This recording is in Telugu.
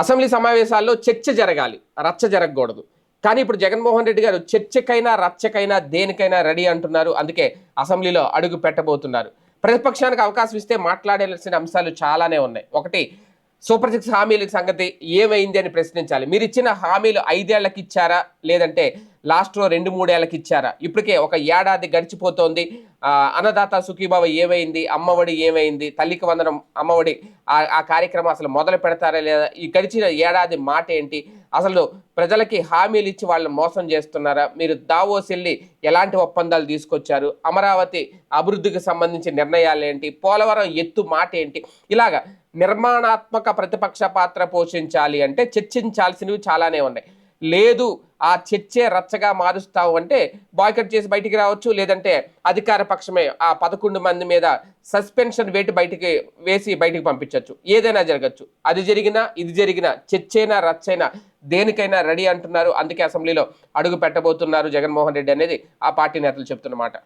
అసెంబ్లీ సమావేశాల్లో చర్చ జరగాలి రచ్చ జరగకూడదు. కానీ ఇప్పుడు జగన్మోహన్ రెడ్డి గారు చర్చకైనా రచ్చకైనా దేనికైనా రెడీ అంటున్నారు. అందుకే అసెంబ్లీలో అడుగు పెట్టబోతున్నారు. ప్రతిపక్షానికి అవకాశం ఇస్తే మాట్లాడాల్సిన అంశాలు చాలానే ఉన్నాయి. ఒకటి సూపర్ సిక్స్ హామీల సంగతి ఏమైంది అని ప్రశ్నించాలి. మీరు ఇచ్చిన హామీలు ఐదేళ్ళకి ఇచ్చారా? లేదంటే లాస్ట్లో రెండు మూడేళ్ళకి ఇచ్చారా? ఇప్పటికే ఒక ఏడాది గడిచిపోతోంది. అన్నదాత సుఖీబాబ ఏమైంది? అమ్మఒడి ఏమైంది? తల్లికి వందనం అమ్మఒడి ఆ ఆ కార్యక్రమం అసలు మొదలు పెడతారా లేదా? ఈ గడిచిన ఏడాది మాట ఏంటి? అసలు ప్రజలకి హామీలు ఇచ్చి వాళ్ళని మోసం చేస్తున్నారా? మీరు దావోస్ వెళ్ళి ఎలాంటి ఒప్పందాలు తీసుకొచ్చారు? అమరావతి అభివృద్ధికి సంబంధించి నిర్ణయాలు ఏంటి? పోలవరం ఎత్తు మాట ఏంటి? ఇలాగా నిర్మాణాత్మక ప్రతిపక్ష పాత్ర పోషించాలి అంటే చర్చించాల్సినవి చాలానే ఉన్నాయి. లేదు ఆ చర్చే రచ్చగా మారుస్తావు అంటే బాయ్కట్ చేసి బయటికి రావచ్చు లేదంటే అధికార పక్షమే ఆ పదకొండు మంది మీద సస్పెన్షన్ వేటు బయటికి వేసి బయటికి పంపించవచ్చు ఏదైనా జరగచ్చు. అది జరిగినా ఇది జరిగినా చర్చైనా రచ్చైనా దేనికైనా రెడీ అంటున్నారు. అందుకే అసెంబ్లీలో అడుగు పెట్టబోతున్నారు జగన్మోహన్ రెడ్డి అనేది ఆ పార్టీ నేతలు చెప్తున్నమాట